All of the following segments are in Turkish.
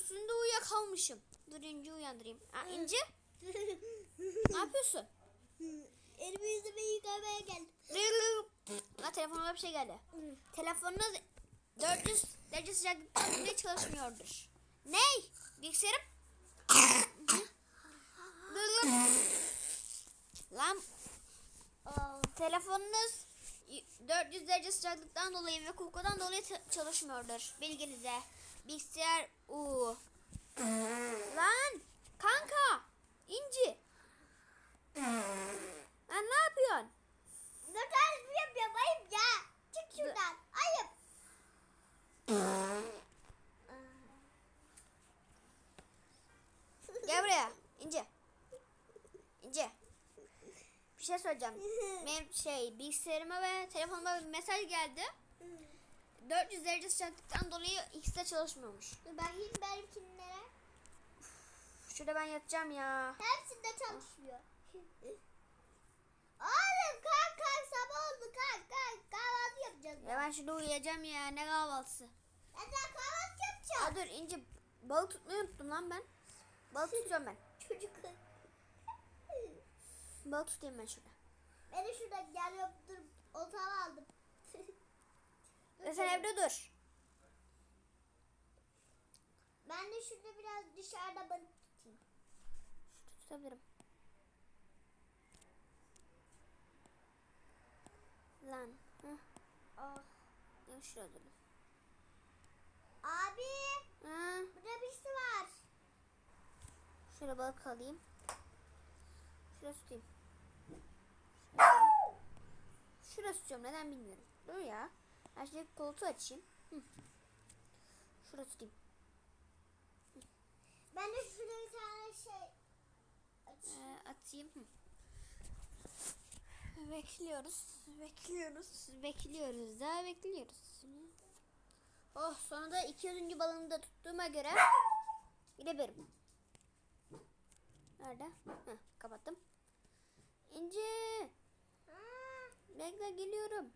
üstünde uyuyakalmışım. Dur İnci uyandırayım. Ha, İnci ne yapıyorsun? Elimi yüzümü yıkamaya geldim. La telefonuma bir şey geldi. Telefonunuz 400 derece sıcaklıkta ne çalışmıyordur. Ney? Bilgisayarım? Lan telefonunuz 400 derece sıcaklıktan dolayı ve kokudan dolayı çalışmıyordur. Bilginize. Bilgisayar u. Lan kanka İnci. Lan ne yapıyorsun? ne tarz bir yapıyorum ayıp ya. Çık şuradan. Ayıp. Gel buraya. İnce. İnce. Bir şey söyleyeceğim. Benim şey bilgisayarıma ve telefonuma bir mesaj geldi. 400 derece sıcaklıktan dolayı ikisi de çalışmıyormuş. Bakayım benimkinlere. Şurada ben yatacağım ya. Hepsinde çalışmıyor. Oğlum kalk kalk sabah oldu kalk kalk kahvaltı yapacağız. Ya ben şurada uyuyacağım ya. Ne kahvaltısı? Ben daha kahvaltı Aa yapacağım. dur İnce balık tutmayı unuttum lan ben. Balık tutuyorum ben. Çocuk. Balık tutayım ben şurada. Beni şurada geliyorum dur otağımı aldım. Sen evde dur. Ben de şurada biraz dışarıda balık tutayım. Şurada tutabilirim. Lan. Heh. Ah. Gel şuraya durayım. Abi Ha. burada birisi var. Şöyle balık alayım. Şuraya tutayım. Şuraya tutacağım neden bilmiyorum. Dur ya. Ben şimdi koltuğu açayım. Hı. Şuraya tutayım. Ben de şurada bir tane şey açayım. Ee, atayım. Hı. Bekliyoruz. Bekliyoruz. Bekliyoruz. Daha bekliyoruz. Oh sonunda 200. balığını da tuttuğuma göre gidebilirim. Nerede? Heh, kapattım. İnci. Bekle geliyorum.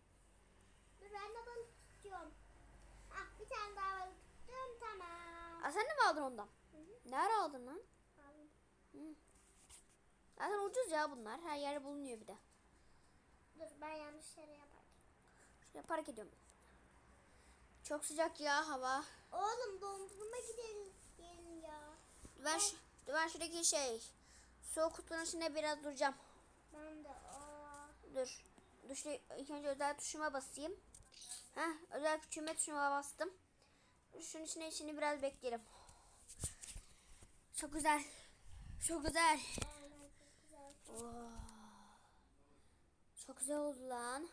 Dur ben de balık tutuyorum. Ah bir tane daha balık tuttum tamam. Aa, sen de mi aldın ondan? Hı hı. Nerede aldın lan? Aldım. Zaten ucuz ya bunlar. Her yerde bulunuyor bir de. Dur ben yanlış yere yaparım. Şuraya park ediyorum. Çok sıcak ya hava. Oğlum dondurma gidelim gelin ya. Ben şu, ben şuradaki şey soğuk kutunun içinde biraz duracağım. Ben de aa. Dur. Dur şuraya ilk önce özel tuşuma basayım. Heh, özel küçülme tuşuna bastım. Şunun içine içini biraz bekleyelim. Çok güzel. Çok güzel. Aynen çok güzel. Oldu lan.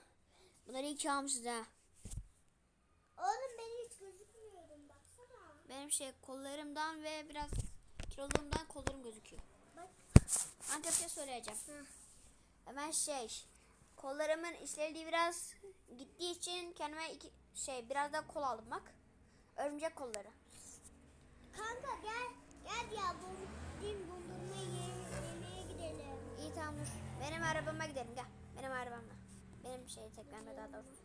Bunları iyi ki almışız ha. Oğlum ben hiç gözükmüyorum baksana. Benim şey kollarımdan ve biraz kiloluğumdan kollarım gözüküyor. Bak. Şey söyleyeceğim. Hı. Hemen şey kollarımın işlevliği biraz gittiği için kendime iki şey biraz daha kol aldım bak. Örümcek kolları. Kanka gel. Gel ya dondurma dondurma ye- yemeye gidelim. İyi tamam dur. Benim arabama gidelim gel. Benim arabamla. Benim şey teknemle daha doğrusu.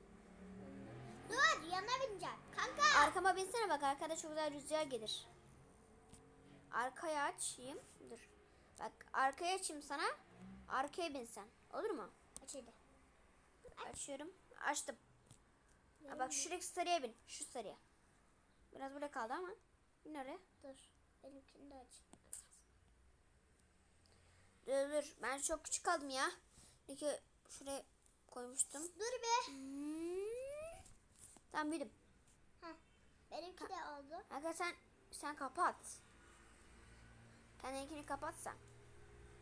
Dur yana bineceğim. Kanka. Arkama binsene bak arkada çok güzel rüzgar gelir. Arkaya açayım. Dur. Bak arkaya açayım sana. Arkaya bin sen. Olur mu? Aç hadi. Açıyorum. Açtım. Ha bak şuradaki sarıya bin. Şu sarıya. Biraz burada kaldı ama. Bin oraya. Dur. Benimkini de aç. Dur dur. Ben çok küçük kaldım ya. Peki şuraya koymuştum. Dur be. Hmm. Tamam büyüdüm. Heh. Benimki de oldu. Aga sen sen kapat. Kendininkini kapat sen.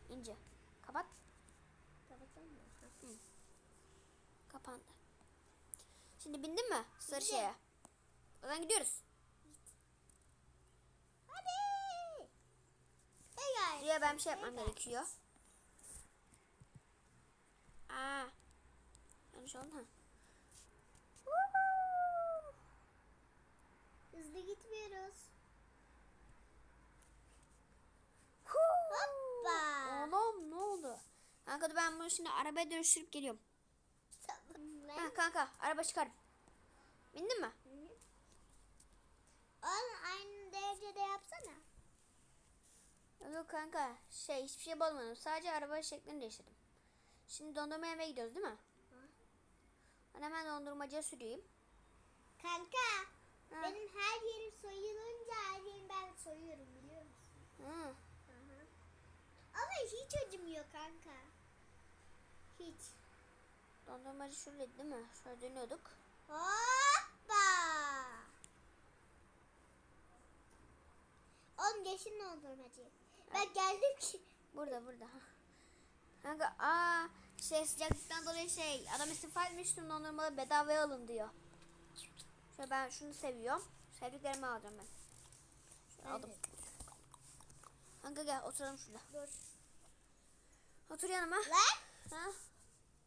İnce. Kapat. Şimdi bindin mi sarı Bindim. şeye? O zaman gidiyoruz. Hadi. Hey guys. Buraya ben bir şey yapmam guys. gerekiyor. Aa. Yanlış oldu ha. Hızlı gitmiyoruz. Hoppa. Oğlum ne oldu? Kanka ben bunu şimdi arabaya dönüştürüp geliyorum. Ha kanka araba çıkarım. Bindin mi? Oğlum aynı önce de yapsana. Yok kanka şey hiçbir şey bozmadım. Sadece araba şeklini değiştirdim. Şimdi dondurma yemeye gidiyoruz değil mi? Ha. Ben hemen dondurmacıya süreyim. Kanka Ha. benim her yerim soyulunca her yerim ben soyuyorum biliyor musun? Hı. Hı hı. Ama hiç acımıyor kanka. Hiç. Dondurmacı şuradaydı değil mi? Şöyle dönüyorduk. Hoppa. Oğlum geçin dondurmacı. Ben geldim ki. Burada burada. Kanka aa şey sıcaklıktan dolayı şey adam istifa etmiştim dondurmalı bedavaya alın diyor. Şöyle ben şunu seviyorum. Sevdiklerimi alacağım ben. Şöyle aldım. Kanka gel oturalım şurada. Dur. Otur yanıma. Lan. Ha?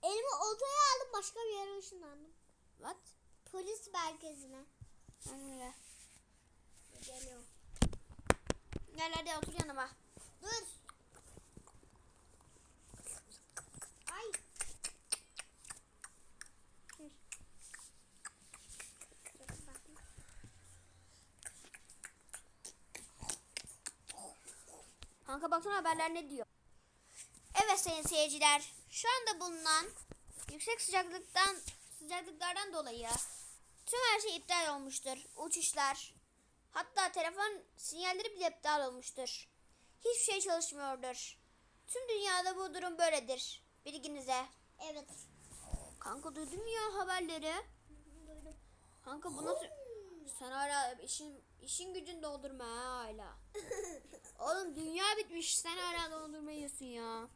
Elimi odaya aldım başka bir yere ışınlandım. What? Polis merkezine. Kanka gel. Geliyorum. Gel hadi otur yanıma. Dur. Ay. Kanka baksana haberler ne diyor. Evet sayın seyirciler. Şu anda bulunan yüksek sıcaklıktan sıcaklıklardan dolayı tüm her şey iptal olmuştur. Uçuşlar, hatta telefon sinyalleri bile iptal olmuştur. Hiçbir şey çalışmıyordur. Tüm dünyada bu durum böyledir. Bilginize. Evet. Kanka duydun mu ya haberleri? Duydum. Kanka bu nasıl... Sen hala işin, işin gücün doldurma ha hala. Oğlum dünya bitmiş sen hala dondurma yiyorsun ya.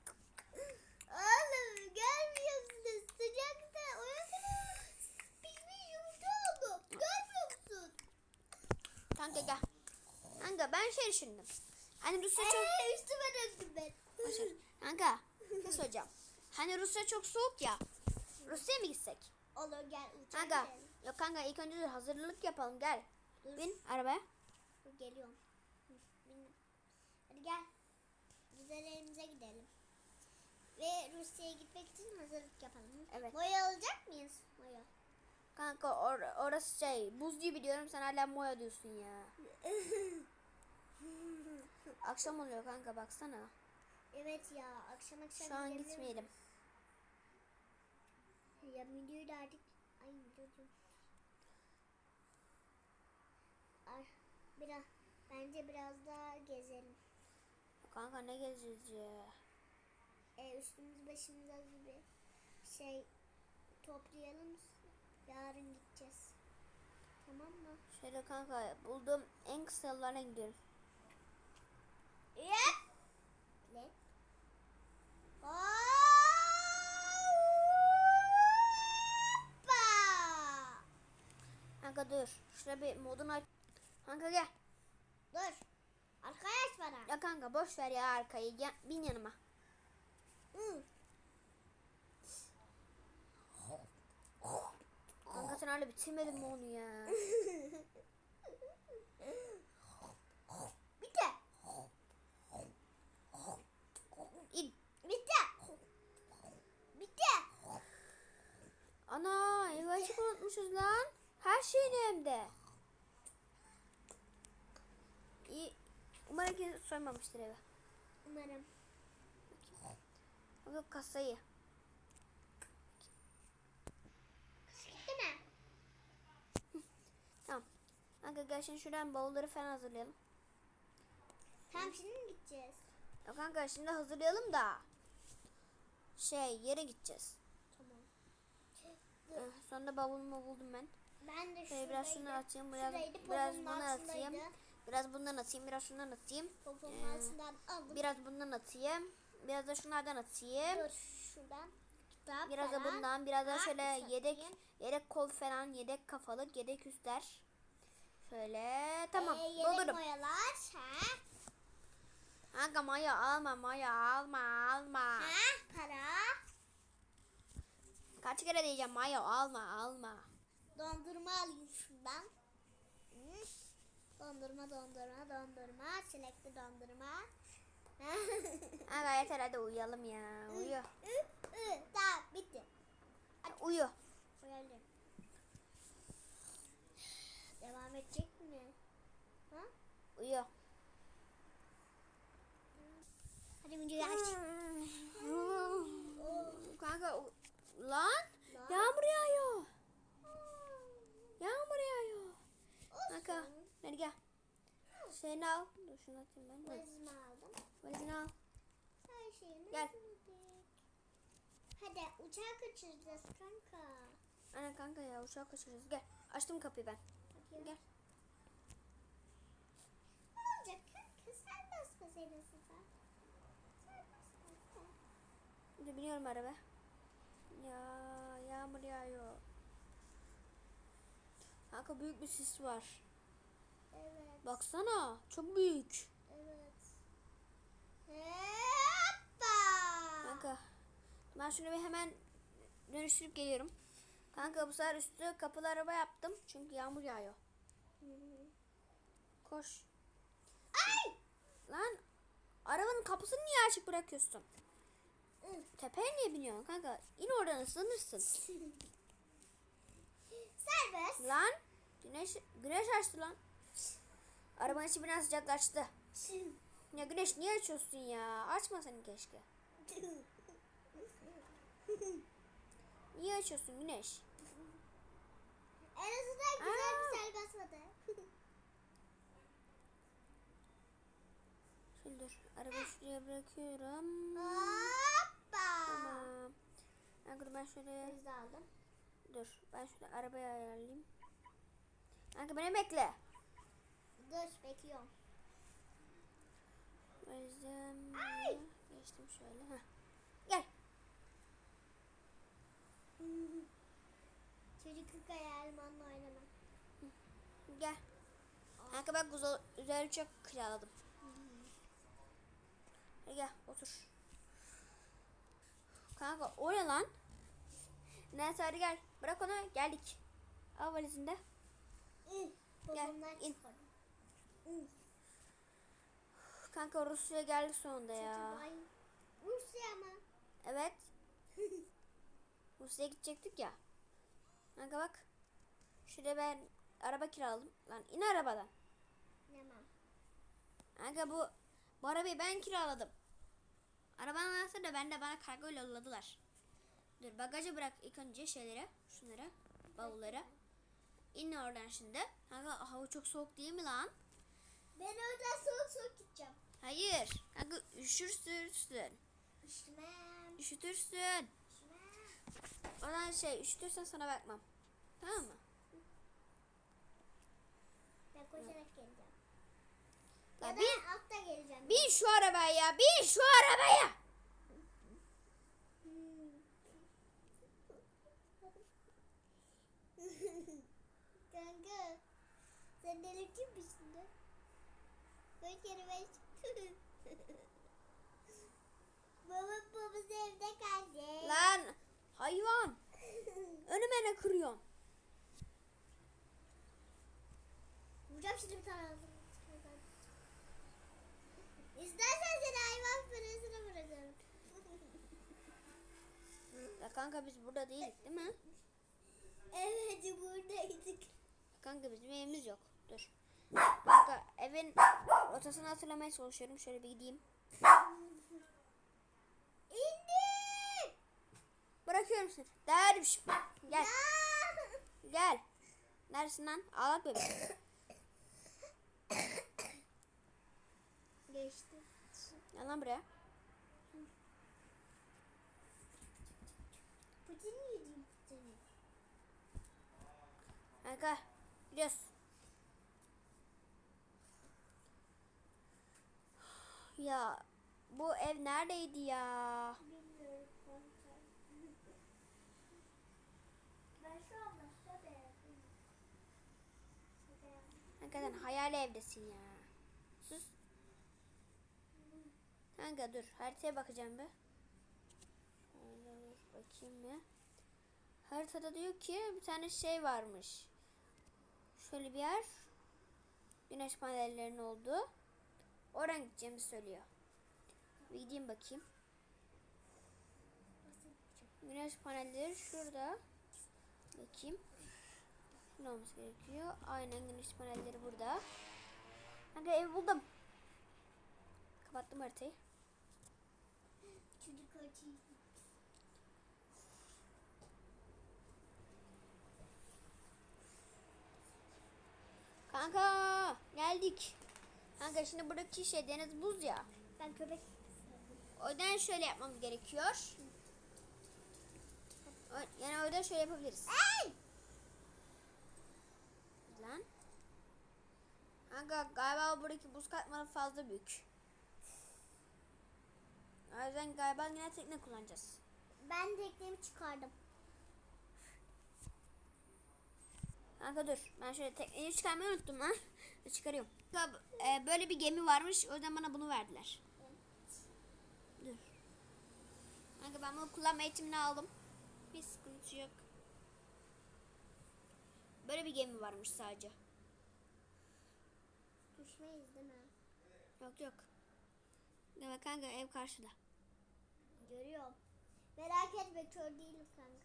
Oğlum görmüyorsunuz sıcakta uyuyorsunuz. Bilmiyorum yumurta oldu. Görmüyor musun? Kanka gel. Kanka ben şey düşündüm. Hani Rusya çok... Eee üstüme döktüm ben. Boş ver. Kanka ne soracağım. Hani Rusya çok soğuk ya. Rusya'ya mı gitsek? Olur gel uçağa Kanka. gidelim. Yok kanka ilk önce dur, hazırlık yapalım gel. Dur. Bin arabaya. Dur, Geliyorum. Hı, bin- Hadi gel. Güzel evimize gidelim. Ve Rusya'ya gitmek için hazırlık yapalım. Evet. Moya alacak mıyız? Moya. Kanka or- orası şey buz gibi diyorum sen hala moya diyorsun ya. Akşam oluyor kanka baksana. evet ya akşam akşam Şu an gitmeyelim. Ya videoyu da artık... Ay videocu. Ay, biraz, bence biraz daha gezelim. Kanka ne gezeceğiz ya? E, üstümüz başımıza bir şey toplayalım. Yarın gideceğiz. Tamam mı? Şöyle kanka bulduğum en kısa yollarına gidiyorum. Yep. Ne? Hoppa! Kanka dur. Şuraya bir modunu aç. Kanka gel. Dur. Arkaya aç bana. Ya kanka boş ver ya arkayı. Gel, bin yanıma. Kanka sen hala bitirmedin mi onu ya? Bitti. İn. Bitti. Bitti. Ana açık unutmuşuz lan. Her şeyini hem de. İyi. Umarım ki soymamıştır evi. Umarım. Bak kasayı. Gitti mi? Tamam. Kanka gel şimdi şuradan bavulları falan hazırlayalım. Tamam şimdi mi gideceğiz? Ya kanka şimdi hazırlayalım da. Şey yere gideceğiz. Tamam. Eh, Sonra bavulumu buldum ben. Ben de Şöyle şuradaydı. biraz şunu atayım, biraz, Şuradaydı, biraz altındaydı. atayım. Biraz bundan atayım, biraz şundan atayım. Ee. Biraz bundan atayım. Biraz da şunlardan atayım. Dur şuradan. Kitap Biraz da falan. bundan, biraz da şöyle satayım. yedek yedek kol falan, yedek kafalık, yedek üstler. Şöyle tamam Ee, yedek doldururum. boyalar. Ha? Kanka maya alma, maya alma, alma. Ha? Para. Kaç kere diyeceğim maya alma, alma. Dondurma alayım şuradan. Hı. Dondurma, dondurma, dondurma. Çilekli dondurma. Kanka yeter hadi uyuyalım ya. Uyu. Tamam bitti. Uyu. Uyalım. Devam edecek mi? Ha? Uyuyor. Hadi videoyu aç. Kanka lan Lan. yağmur yağıyor. Yağmur yağıyor. Kanka hadi gel. Şeyini al. Dur şunu atayım ben. Valizimi aldım. Valizini al. Her şeyimi Gel. hazırladık. Hadi uçağı kaçıracağız kanka. Ana kanka ya uçağı kaçırırız. Gel. Açtım kapıyı ben. Bakayım. Gel. Ne olacak kanka? Senin sefer? Serbest mi? Dur biniyorum araba. Ya yağmur yağıyor. Kanka büyük bir sis var. Evet. Baksana çok büyük. Kanka ben şunu bir hemen dönüştürüp geliyorum. Kanka bu sefer üstü kapılı araba yaptım. Çünkü yağmur yağıyor. Koş. Ay! Lan arabanın kapısını niye açık bırakıyorsun? Tepeye niye biniyorsun kanka? İn oradan ıslanırsın. Serbest. Lan güneş güneş açtı lan. Arabanın içi biraz sıcaklaştı. Ya güneş niye açıyorsun ya? Açmasan keşke. Niye açıyorsun güneş? en azından güzel Aa. bir serbest vardı. Şimdi dur. Arabayı şuraya bırakıyorum. Hoppa. Tamam. Kanka ben şöyle Biz aldım. dur. Ben şöyle arabayı ayarlayayım. Kanka beni bekle. Dur bekliyorum. Özlem. Ay. Geçtim şöyle. Heh. Gel. Çocukluk hayalim onunla oynamam. Gel. Kanka ben güzel, güzel uçak kiraladım. Gel otur. Kanka o ne lan? Neyse hadi gel. Bırak onu geldik. Al valizinde. Gel, Babamdan in. Kanka Rusya'ya geldik sonunda ya. Rusya mı? Evet. Rusya'ya gidecektik ya. Kanka bak. Şurada ben araba kiraladım. Lan in arabadan. Tamam. Kanka bu, bu arabayı ben kiraladım. Arabanın anahtarı da bende bana kargo yolladılar. Dur bagaja bırak ilk önce şeyleri, şunları, bavulları. İn oradan şimdi. Kanka hava çok soğuk değil mi lan? Ben oradan soğuk soğuk gideceğim. Hayır. Kanka üşürsün. Üşümem. Üşütürsün. Üşümem. Oradan şey üşütürsen sana bakmam. Tamam mı? Ben koşarak geleceğim. Ya Ya bin, altta geleceğim. bin şu arabaya ya. Bin şu arabaya. Kanka. Sen delirtecek misin? Koy kere beş. Baba babası evde kaldı. Lan hayvan. Önüme ne kırıyorsun? Vuracağım şimdi bir tane ağzını. İstersen seni hayvan parasına bırakırım. Ya kanka biz burada değildik değil mi? evet buradaydık. Kanka bizim evimiz yok. Dur. Evin rotasını hatırlamaya çalışıyorum. Şöyle bir gideyim. İndim. Bırakıyorum seni. Derviş. Gel. Ya. Gel. Neresin lan? Ağlak bebek. Geçti. Gel lan buraya. Putin yedim Putin'i. Kanka. Gidiyoruz. Ya bu ev neredeydi ya? Bilmiyorum kanka. Ben şu an başka bir yerdeyim. Şaka yaptım. Hakikaten hayal evdesin ya. Sus. Kanka dur haritaya bakacağım bir. Şöyle dur bakayım bir. Haritada diyor ki bir tane şey varmış. Şöyle bir yer. Güneş panellerinin olduğu. Oradan gideceğimi söylüyor. Bir gideyim bakayım. Güneş panelleri şurada. Bakayım. Şurada olması gerekiyor. Aynen güneş panelleri burada. Kanka evi buldum. Kapattım haritayı. Çocuk. Kanka geldik. Kanka şimdi buradaki şey deniz buz ya. Ben köpek. O yüzden şöyle yapmamız gerekiyor. Yani o yüzden şöyle yapabiliriz. Ay! Lan. Kanka galiba buradaki buz katmanı fazla büyük. O yüzden galiba yine tekne kullanacağız. Ben teknemi çıkardım. Kanka dur. Ben şöyle tekneyi çıkarmayı unuttum. Dur, Çıkarıyorum. E, böyle bir gemi varmış. O yüzden bana bunu verdiler. Dur. Kanka ben bunu kullanma eğitimini aldım. Bir sıkıntı yok. Böyle bir gemi varmış sadece. Düşmeyiz değil mi? Yok yok. Evet kanka ev karşıda. Görüyorum. Merak etme kör değilim kanka.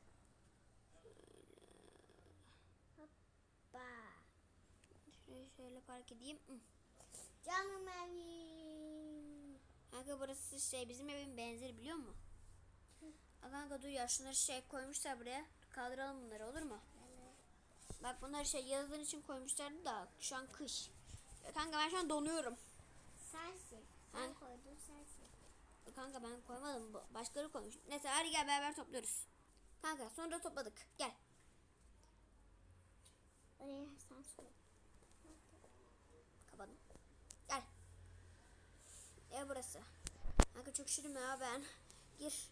Hoppa. Şöyle, park edeyim. Hı. Canım evim. Kanka burası şey bizim evin benzeri biliyor musun? Aa, Kanka dur ya şunları şey koymuşlar buraya. Kaldıralım bunları olur mu? Bak bunları şey yazın için koymuşlardı da şu an kış. Kanka ben şu an donuyorum. Sensin. Ha? Sen koydun sensin. Kanka ben koymadım. Başkaları koymuş. Neyse hadi gel beraber topluyoruz. Kanka sonra topladık. Gel. Oraya sen sor. Kapadım. Gel. Ev burası. Kanka çok şirin ya ben. Gir.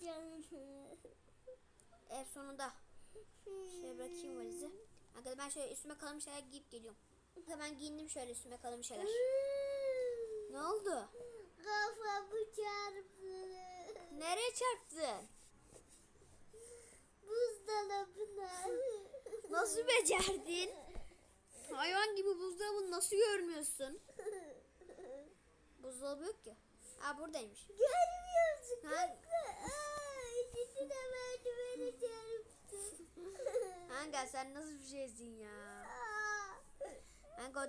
Ev sonunda. Şöyle bırakayım valizi. Kanka ben şöyle üstüme kalın şeyler giyip geliyorum. Ben giyindim şöyle üstüme kalın şeyler. Ne oldu? Kafamı çarptı. Nereye çarptın? Buzdolabına. Nasıl becerdin? Hayvan gibi buzdolabını nasıl görmüyorsun? Buzdolabı yok ki. Ha buradaymış. Görmüyorsun Ha? İkisi de merdivene çarptı. Kanka sen nasıl bir şeysin ya?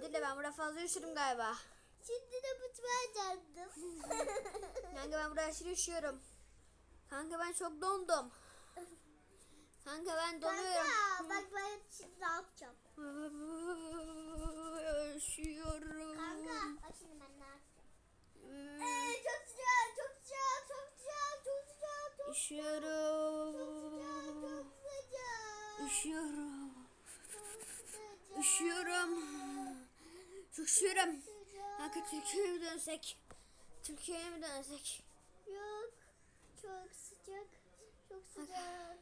Değil de ben burada fazla üşüdüm galiba. Şimdi de mutfağa çarptım. Kanka ben burada aşırı üşüyorum. Kanka ben çok dondum. Kanka ben donuyorum. Kanka bak ben şimdi ne yapacağım? Üşüyorum. Kanka bak şimdi ben ne yapacağım? Ee, çok sıcak, çok sıcak, çok sıcak, çok sıcak, çok Üşüyorum. sıcak, çok sıcak. Üşüyorum. Çok Üşüyorum. Çok üşüyorum. Kanka Türkiye'ye mi dönsek? Türkiye'ye mi dönsek? Yok. Çok sıcak. Çok sıcak.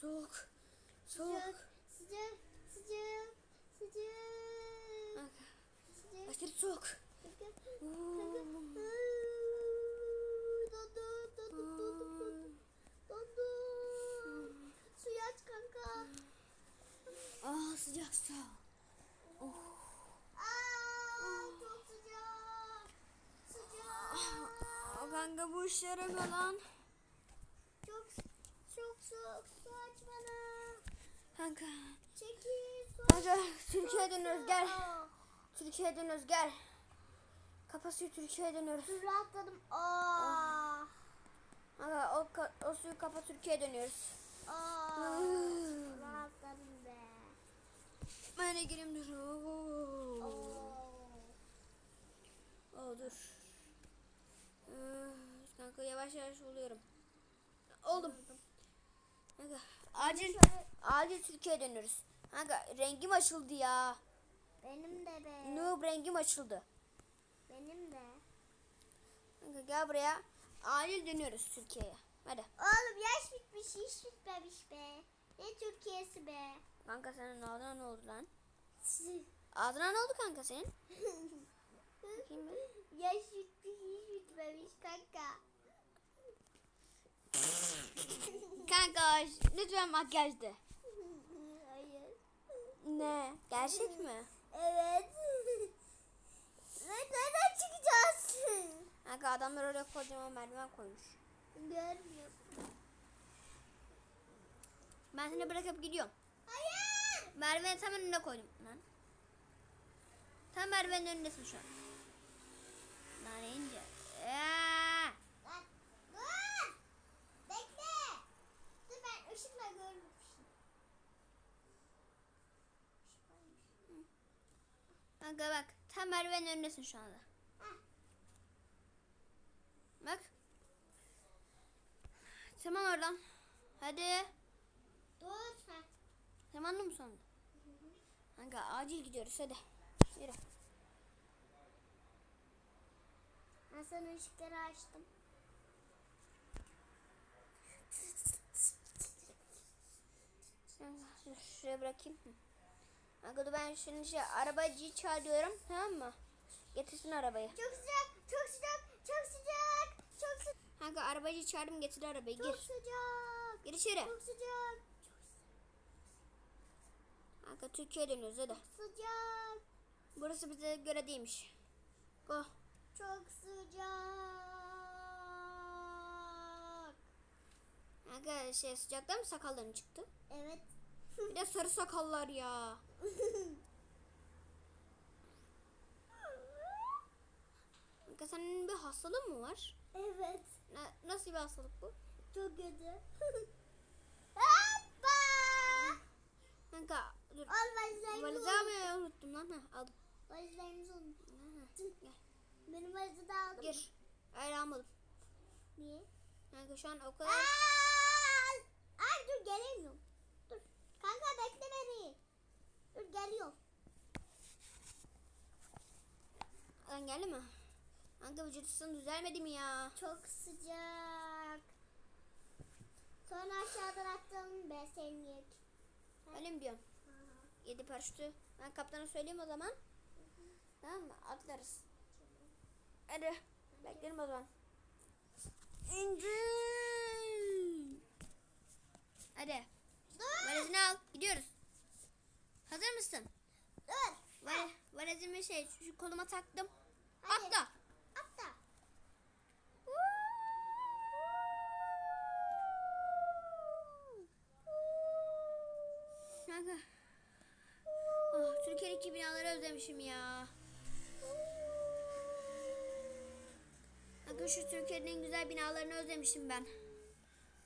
Soğuk. Soğuk. Sıcak. Sıcak. Sıcak. Sıcak. Sıcak. aşırı soğuk. Suyu aç kanka. Ah sıcak su. Aa, çok sıcak. Sıcak. Aa, kanka bu işe yaramıyor lan. Çok çok soğuk. Su aç bana. Kanka. Çekil. Kanka Türkiye'ye dönüyoruz gel. Aa, Suyu Türkiye'ye dönüyoruz. Dur rahatladım. Aa. Kanka o, ka- o suyu kapa Türkiye'ye dönüyoruz. Aa. Rahatladım be. Ben de gireyim dur. Oo. Oo. Oo, dur. Ee, Kanka yavaş yavaş oluyorum. Oldum. Kanka acil acil Türkiye'ye dönüyoruz. Kanka rengim açıldı ya. Benim de be. Noob rengim açıldı. De. Kanka gel buraya. Acil dönüyoruz Türkiye'ye. Hadi. Oğlum yaş bitmiş, iş bitmemiş be. Ne Türkiye'si be. Kanka senin ağzına ne oldu lan? Ağzına ne oldu kanka senin? Ben. yaş bitmiş, iş bitmemiş kanka. Kanka lütfen makyajdı. Hayır. Ne? Gerçek mi? Evet. Ve nereden çıkacağız? Kanka adamlar oraya kocaman merdiven koymuş. Görmüyorum. Ben seni bırakıp gidiyorum. Hayır. Merdiveni tam önüne koydum. Lan. Tam Merve'nin önündesin şu an. Nane ince. Aa! Lan dur. Bekle. Dur ben ışıkla görmüşüm. Kanka bak tam Merve'nin önündesin şu anda. Bak. Tamam oradan. Hadi. Dur. Heh. Tamam mı sonunda? Kanka acil gidiyoruz hadi. Yürü. Ben sana ışıkları açtım. Şuraya bırakayım. Kanka ben şimdi şey arabacıyı çağırıyorum tamam mı? Getirsin arabayı. Çok sıcak, çok sıcak, çok sıcak, çok sıcak, Kanka arabacıyı çağırdım getir arabayı çok gir. sıcak, Gir içeri. çok sıcak, Kanka Türkiye'ye dönüyoruz hadi. sıcak, Burası bize göre değilmiş. Go. çok sıcak. Kanka şey sıcakta mı sakalların çıktı? Evet. Bir de sarı sakallar ya. Kanka senin bir hastalığın mı var? evet. Na- nasıl bir hastalık bu? Çok kötü. Hoppa! Kanka dur. Al valizlerimizi Valizi unuttum. lan. Ha, aldım. Valizlerimizi unuttum. Ha, Gel. Benim valizi de aldım. Gir. Hayır almadım. Niye? Kanka şu an o kadar... Al! Ay dur gelemiyorum. Dur. Kanka bekle beni. Dur geliyorum. Lan geldi mi? Kanka vücudun düzelmedi mi ya? Çok sıcak. Sonra aşağıdan attım besenlik. Öyle mi diyorsun? Yedi paraşütü. Ben kaptana söyleyeyim o zaman. Tamam mı? Atlarız. Hadi. Beklerim o zaman. İnci. Hadi. Dur. Valizini al. Gidiyoruz. Hazır mısın? Dur. Valiz, valizimi şey şu koluma taktım. Hadi. Atla. Kanka. Türkiye'deki binaları özlemişim ya. Kanka şu Türkiye'nin en güzel binalarını özlemişim ben.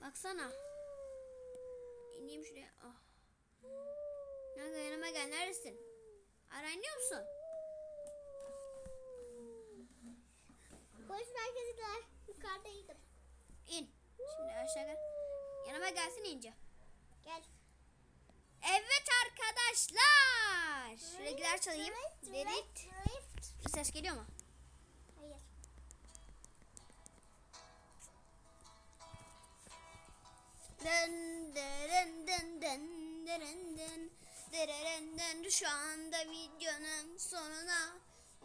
Baksana. İneyim şuraya. Oh. Kanka yanıma gel. Neredesin? Aranıyor musun? Polis merkeziler. Yukarıdaydım. İn. Şimdi aşağı gel. Yanıma gelsin ince. Gel. Evet arkadaşlar. Şuraya gider çalayım. Derit. drift. Ses geliyor mu? Hayır. Dın dın dın dın dırırın dın. Şu anda videonun sonuna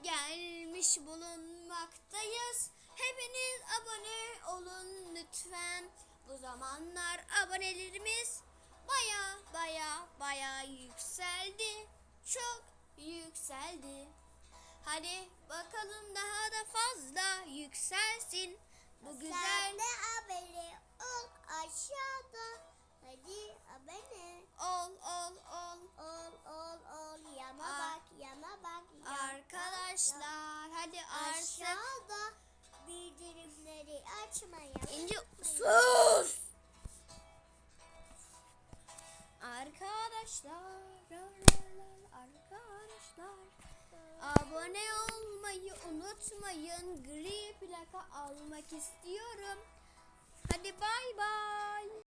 gelmiş bulunmaktayız. Hepiniz abone olun lütfen. Bu zamanlar abonelerimiz baya baya baya yükseldi. Çok yükseldi. Hadi bakalım daha da fazla yükselsin. Bu güzel Sen de abone ol aşağıda. Hadi abone ol ol ol ol ol ol. Yana Aa. bak yana bak. yana Arkadaşlar hadi bak. artık Aşağıda bildirimleri açmaya. İnce sus. Arkadaşlar arkadaşlar abone olmayı unutmayın. Gri plaka almak istiyorum. Hadi bay bay.